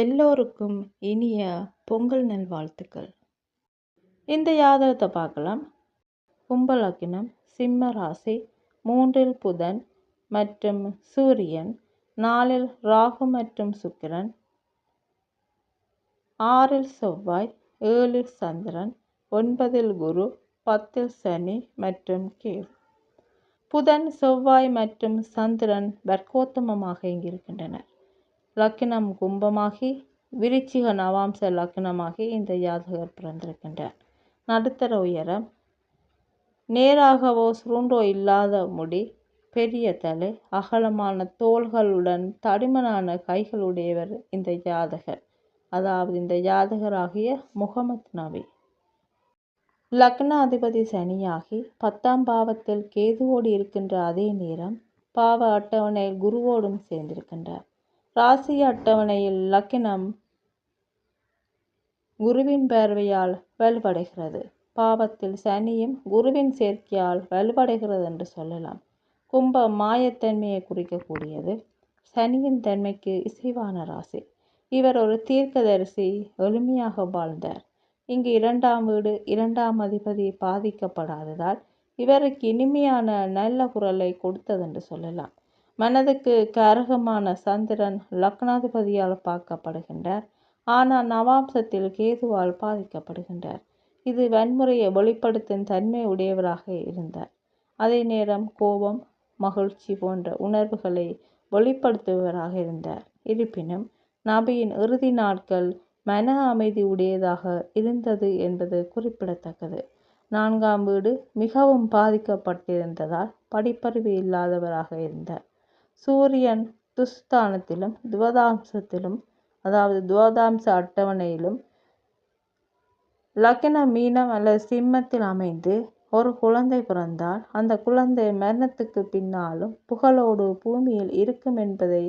எல்லோருக்கும் இனிய பொங்கல் நல்வாழ்த்துக்கள் இந்த யாதகத்தை பார்க்கலாம். கும்பலக்கினம் சிம்ம ராசி மூன்றில் புதன் மற்றும் சூரியன் நாலில் ராகு மற்றும் சுக்கிரன் ஆறில் செவ்வாய் ஏழில் சந்திரன் ஒன்பதில் குரு பத்தில் சனி மற்றும் கேது. புதன் செவ்வாய் மற்றும் சந்திரன் வர்க்கோத்தமமாக இங்கிருக்கின்றனர். லக்கினம் கும்பமாகி விருச்சிக நவாம்ச லக்னமாகி இந்த ஜாதகர் பிறந்திருக்கின்றார். நடுத்தர உயரம் நேராகவோ சுருண்டோ இல்லாத முடி பெரிய தலை அகலமான தோள்களுடன் தடிமனான கைகளுடையவர் இந்த ஜாதகர். அதாவது இந்த ஜாதகராகிய முகமது நபி. லக்னாதிபதி சனியாகி பத்தாம் பாவத்தில் கேதுவோடு இருக்கின்ற அதே நேரம் பாவ அட்டவணையில் குருவோடும் சேர்ந்திருக்கின்றார். ராசி அட்டவணையில் லக்கினம் குருவின் பார்வையால் வலுவடைகிறது. பாவத்தில் சனியும் குருவின் சேர்க்கையால் வலுவடைகிறது என்று சொல்லலாம். கும்பம் மாயத்தன்மையை குறிக்கக்கூடியது. சனியின் தன்மைக்கு இசைவான ராசி. இவர் ஒரு தீர்க்கதரிசி எளிமையாக வாழ்ந்தார். இங்கு இரண்டாம் வீடு இரண்டாம் அதிபதி பாதிக்கப்படாததால் இவருக்கு இனிமையான நல்ல குரலை கொடுத்ததென்று சொல்லலாம். மனதுக்கு கரகமான சந்திரன் லக்னாதிபதியால் பார்க்கப்படுகின்றார். ஆனால் நவாம்சத்தில் கேதுவால் பாதிக்கப்படுகின்றார். இது வன்முறையை வெளிப்படுத்தும் தன்மை உடையவராக இருந்தார். அதே நேரம் கோபம் மகிழ்ச்சி போன்ற உணர்வுகளை வெளிப்படுத்துபவராக இருந்தார். இருப்பினும் நபியின் இறுதி நாட்கள் மன அமைதி உடையதாக இருந்தது என்பது குறிப்பிடத்தக்கது. நான்காம் வீடு மிகவும் பாதிக்கப்பட்டிருந்ததால் படிப்பறிவு இல்லாதவராக இருந்தார். சூரியன் துஸ்தானத்திலும் துவதாம்சத்திலும் அதாவது துவதாம்ச அட்டவணையிலும் லக்ன மீனம் அல்லது சிம்மத்தில் அமைந்து ஒரு குழந்தை பிறந்தால் அந்த குழந்தை மரணத்துக்கு பின்னாலும் புகழோடு பூமியில் இருக்கும் என்பதை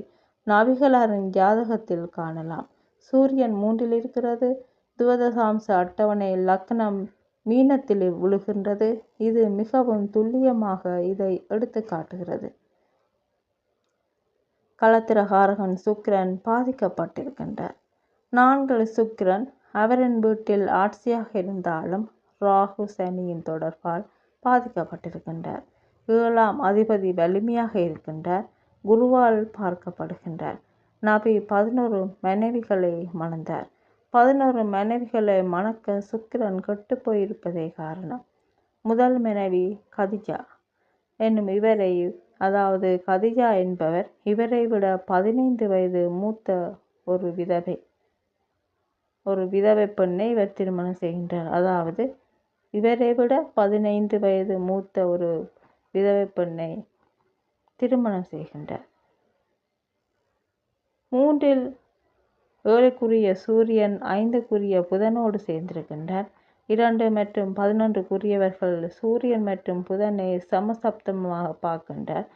நபிகளாரின் ஜாதகத்தில் காணலாம். சூரியன் மூன்றில் இருக்கிறது துவதசாம்ச அட்டவணை லக்னம் மீனத்தில் விழுகின்றது. இது மிகவும் துல்லியமாக இதை எடுத்து காட்டுகிறது. களத்திரகாரகன் சுக்கிரன் பாதிக்கப்பட்டிருக்கின்றார். நான்கு சுக்கிரன் அவரின் வீட்டில் ஆட்சியாக இருந்தாலும் ராகு சனியின் தொடர்பால் பாதிக்கப்பட்டிருக்கின்றார். ஏழாம் அதிபதி வலிமையாக இருக்கின்றார். குருவால் பார்க்கப்படுகின்றார். நபி பதினோரு மனைவிகளை மணந்தார். பதினோரு மனைவிகளை மணக்க சுக்கிரன் கெட்டு போயிருப்பதே காரணம். முதல் மனைவி கதிஜா. என்னும் இவரை அதாவது கதிஜா என்பவர் இவரை விட பதினைந்து வயது மூத்த ஒரு விதவை. ஒரு விதவை பெண்ணை இவர் திருமணம் செய்கின்றார். அதாவது இவரை விட பதினைந்து வயது மூத்த ஒரு விதவை பெண்ணை திருமணம் செய்கின்றார். மூன்றில் ஏழுக்குரிய சூரியன் ஐந்துக்குரிய புதனோடு சேர்ந்திருக்கின்றார். இரண்டு மற்றும் பதினொன்றுக்குரியவர்கள் சூரியன் மற்றும் புதனை சமசப்தமாக பார்க்கின்றார்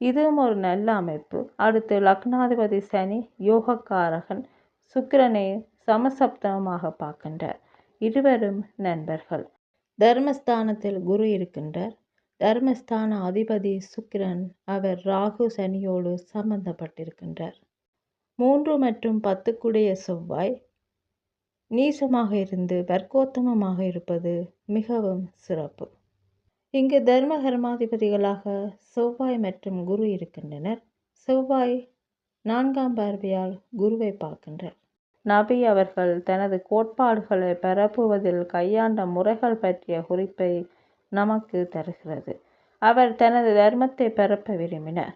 இதுவும் ஒரு நல்ல அமைப்பு. அடுத்து லக்னாதிபதி சனி யோகக்காரகன் சுக்கிரனை சமசப்தமாக பார்க்கின்றார். இருவரும் நண்பர்கள். தர்மஸ்தானத்தில் குரு இருக்கின்றார். தர்மஸ்தான அதிபதி சுக்கிரன் அவர் ராகு சனியோடு சம்பந்தப்பட்டிருக்கின்றார். மூன்று மற்றும் பத்துக்குடைய செவ்வாய் நீசமாக இருந்து வர்க்கோத்தமமாக இருப்பது மிகவும் சிறப்பு. இங்கு தர்ம கர்மாதிபதிகளாக செவ்வாய் மற்றும் குரு இருக்கின்றனர். செவ்வாய் நான்காம் பார்வையால் குருவை பார்க்கின்றார். நபி அவர்கள் தனது கோட்பாடுகளை பரப்புவதில் கையாண்ட முறைகள் பற்றிய குறிப்பை நமக்கு தருகிறது. அவர் தனது தர்மத்தை பரப்ப விரும்பினார்.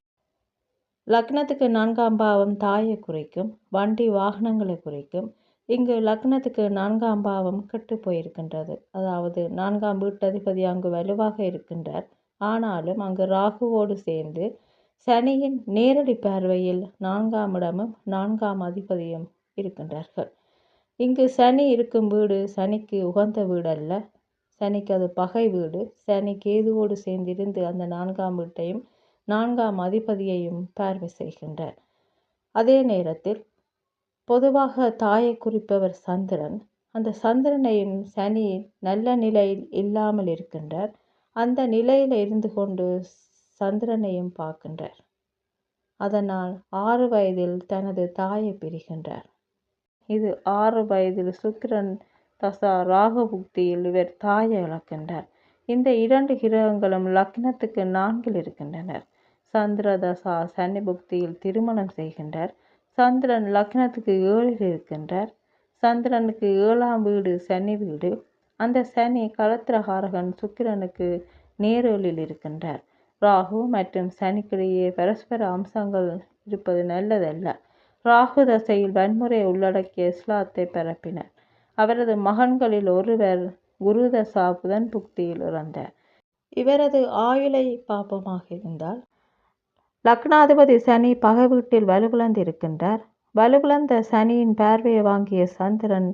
லக்னத்துக்கு நான்காம் பாவம் தாயை குறைக்கும் வண்டி வாகனங்களை குறைக்கும் இங்கு லக்னத்துக்கு நான்காம் பாவம் கெட்டு போயிருக்கின்றது. அதாவது நான்காம் வீட்டதிபதி அங்கு வலுவாக இருக்கின்றார். ஆனாலும் அங்கு ராகுவோடு சேர்ந்து சனியின் நேரடி பார்வையில் நான்காம் இடமும் நான்காம் அதிபதியும் இருக்கின்றார்கள். இங்கு சனி இருக்கும் வீடு சனிக்கு உகந்த வீடு அல்ல சனிக்கு அது பகை வீடு. சனி கேதுவோடு சேர்ந்திருந்து அந்த நான்காம் வீட்டையும் நான்காம் அதிபதியையும் பார்வை செய்கின்றார். அதே நேரத்தில் பொதுவாக தாயை குறிப்பவர் சந்திரன். அந்த சந்திரனையும் சனி நல்ல நிலையில் இல்லாமல் இருக்கின்றார். அந்த நிலையில் இருந்து கொண்டு சந்திரனையும் பார்க்கின்றார். அதனால் ஆறு வயதில் தனது தாயை பிரிகின்றார். இது ஆறு வயதில் சுக்கிரன் தசா ராகு புக்தியில் இவர் தாயை இழக்கின்றார். இந்த இரண்டு கிரகங்களும் லக்னத்துக்கு நான்கில் இருக்கின்றனர். சந்திர தசா சனி புக்தியில் திருமணம் செய்கின்றார். சந்திரன் லக்னத்துக்கு ஏழில் இருக்கின்றார். சந்திரனுக்கு ஏழாம் வீடு சனி வீடு. அந்த சனி கலத்திரகாரகன் சுக்கிரனுக்கு நேரலில் இருக்கின்றார். ராகு மற்றும் சனிக்கிடையே பரஸ்பர அம்சங்கள் இருப்பது நல்லதல்ல. ராகு தசையில் வன்முறை உள்ளடக்கிய இஸ்லாத்தை பரப்பினர். அவரது மகன்களில் ஒருவர் குருதசா புதன் புக்தியில் இறந்தார். இவரது ஆயுளை பாப்பமாக இருந்தால் லக்னாதிபதி சனி பகை வீட்டில் வலுவிழந்திருக்கின்றார் வலுவிழந்த சனியின் பார்வையை வாங்கிய சந்திரன்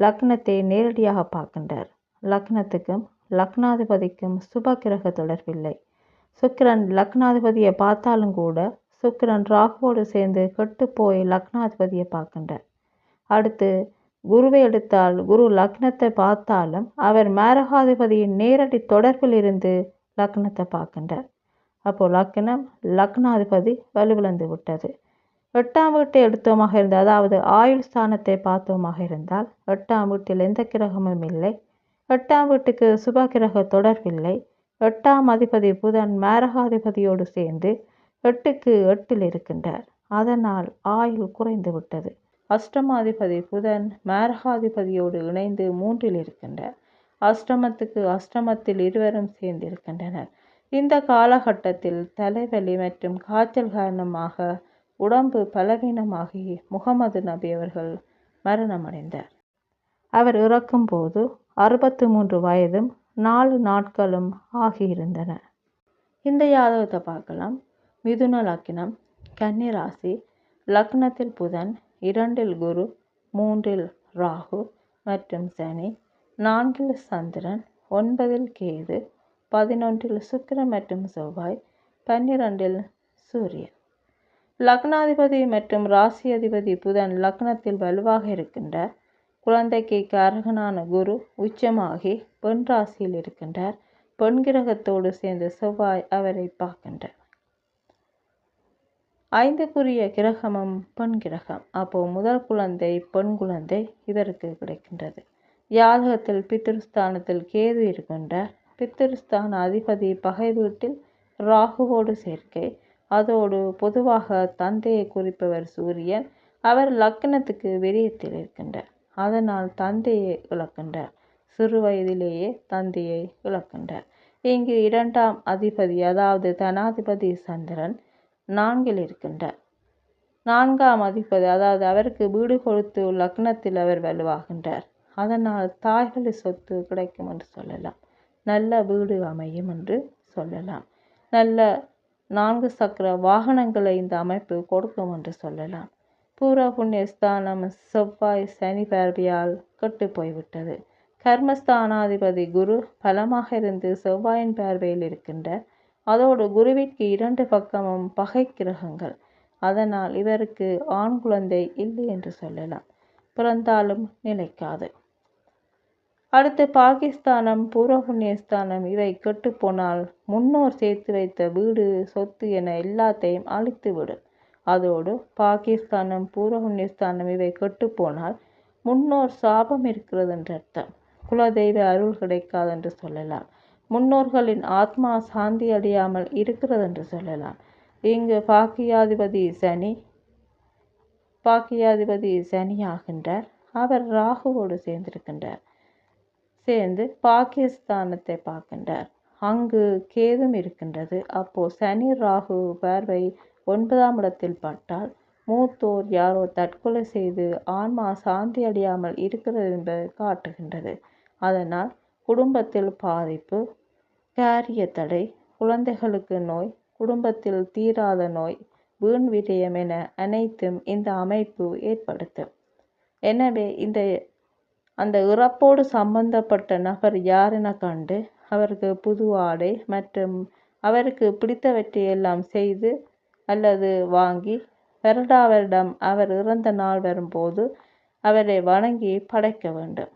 லக்னத்தை நேரடியாக பார்க்கின்றார். லக்னத்துக்கும் லக்னாதிபதிக்கும் சுப கிரக தொடர்பில்லை. சுக்கிரன் லக்னாதிபதியை பார்த்தாலும் கூட சுக்கிரன் ராகுவோடு சேர்ந்து கெட்டு போய் லக்னாதிபதியை பார்க்கின்றார். அடுத்து குருவை எடுத்தால் குரு லக்னத்தை பார்த்தாலும் அவர் மேரகாதிபதியின் நேரடி தொடர்பில் இருந்து லக்னத்தை பார்க்கின்றார். அப்போ லக்னம் லக்னாதிபதி வலுவிழந்து விட்டது. எட்டாம் வீட்டை எடுத்தோமாக இருந்தால் அதாவது ஆயுள் ஸ்தானத்தை பார்த்தோமாக இருந்தால் எட்டாம் வீட்டில் எந்த கிரகமும் இல்லை. எட்டாம் வீட்டுக்கு சுப கிரக தொடர்பில்லை எட்டாம் அதிபதி புதன் மேரகாதிபதியோடு சேர்ந்து எட்டுக்கு எட்டில் இருக்கின்றார். அதனால் ஆயுள் குறைந்து விட்டது. அஷ்டமாதிபதி புதன் மேரகாதிபதியோடு இணைந்து மூன்றில் இருக்கின்றார். அஷ்டமத்துக்கு அஷ்டமத்தில் இருவரும் சேர்ந்திருக்கின்றனர். இந்த காலகட்டத்தில் தலைவலி மற்றும் காய்ச்சல் காரணமாக உடம்பு பலவீனமாகி முகமது நபி அவர்கள் மரணமடைந்தார். அவர் இறக்கும்போது அறுபத்து மூன்று வயதும் நாலு நாட்களும் ஆகியிருந்தன. இந்த யாதவத்தை பார்க்கலாம். மிதுன லக்னம் கன்னிராசி லக்னத்தில் புதன் இரண்டில் குரு மூன்றில் ராகு மற்றும் சனி நான்கில் சந்திரன் ஒன்பதில் கேது பதினொன்றில் சுக்கிரன் மற்றும் செவ்வாய் பன்னிரெண்டில் சூரியன். லக்னாதிபதி மற்றும் ராசி அதிபதி புதன் லக்னத்தில் வலுவாக இருக்கின்றார் குழந்தைக்கு காரகனான குரு உச்சமாகி பெண் ராசியில் இருக்கின்றார். பெண் கிரகத்தோடு சேர்ந்து செவ்வாய் அவரை பார்க்கின்றார். ஐந்துக்குரிய கிரகமும் பெண் கிரகம். அப்போ முதல் குழந்தை பெண் குழந்தை இவருக்கு கிடைக்கின்றது. யாதகத்தில் பித்ருஸ்தானத்தில் கேது இருக்கின்றார். பித்திருஸ்தான அதிபதி பகை வீட்டில் ராகுவோடு சேர்க்கை. அதோடு பொதுவாக தந்தையை குறிப்பவர் சூரியன். அவர் லக்னத்துக்கு விரியத்தில் இருக்கின்றார். அதனால் தந்தையை இழக்கின்றார். சிறு வயதிலேயே தந்தையை இழக்கின்றார். இங்கு இரண்டாம் அதிபதி அதாவது தனாதிபதி சந்திரன் நான்கில் இருக்கின்றார். நான்காம் அதிபதி அதாவது அவருக்கு வீடு கொடுத்து லக்னத்தில் அவர் வலுவாகின்றார். அதனால் தாய்வழி சொத்து கிடைக்கும் என்று சொல்லலாம். நல்ல வீடு அமையும் என்று சொல்லலாம். நல்ல நான்கு சக்கர வாகனங்களை இந்த அமைப்பு கொடுக்கும் என்று சொல்லலாம். பூரா புண்ணிய ஸ்தானம் செவ்வாய் சனி பார்வையால் கெட்டு போய்விட்டது. கர்மஸ்தானாதிபதி குரு பலமாக இருந்து செவ்வாயின் பார்வையில் இருக்கின்ற அதோடு குருவிற்கு இரண்டு பக்கமும் பகை கிரகங்கள். அதனால் இவருக்கு ஆண் குழந்தை இல்லை என்று சொல்லலாம். பிறந்தாலும் நிலைக்காது. அடுத்து பாகிஸ்தானம் பூர்வபுண்ணியஸ்தானம் இவை கெட்டுப்போனால் முன்னோர் சேர்த்து வைத்த வீடு சொத்து என எல்லாத்தையும் அழித்துவிடும் அதோடு பாகிஸ்தானம் பூர்வபுண்ணியஸ்தானம் இவை கெட்டுப்போனால் முன்னோர் சாபம் இருக்கிறது என்று அர்த்தம். குலதெய்வ அருள் கிடைக்காது என்று சொல்லலாம். முன்னோர்களின் ஆத்மா சாந்தி அடையாமல் இருக்கிறது என்று சொல்லலாம். இங்கு பாக்கியாதிபதி சனி பாக்கியாதிபதி சனி ஆகின்றார் அவர் ராகுவோடு சேர்ந்திருக்கின்றார். சேர்ந்து பாகிஸ்தானத்தை பார்க்கின்றார். அங்கு கேதும் இருக்கின்றது. அப்போ சனி ராகு பார்வை ஒன்பதாம் இடத்தில் பட்டால் மூத்தோர் யாரோ தற்கொலை செய்து ஆன்மா சாந்தி அடையாமல் இருக்கிறது என்பதை காட்டுகின்றது. அதனால் குடும்பத்தில் பாதிப்பு காரிய தடை குழந்தைகளுக்கு நோய் குடும்பத்தில் தீராத நோய் வீண் விரயம் என அனைத்தும் இந்த அமைப்பு ஏற்படுத்தும். எனவே இந்த அந்த இறப்போடு சம்பந்தப்பட்ட நபர் யாரென கண்டு அவருக்கு புது ஆடை மற்றும் அவருக்கு பிடித்தவற்றை எல்லாம் செய்து அல்லது வாங்கி வருடா வருடம் அவர் இறந்த நாள் வரும்போது அவரை வணங்கி படைக்க வேண்டும்.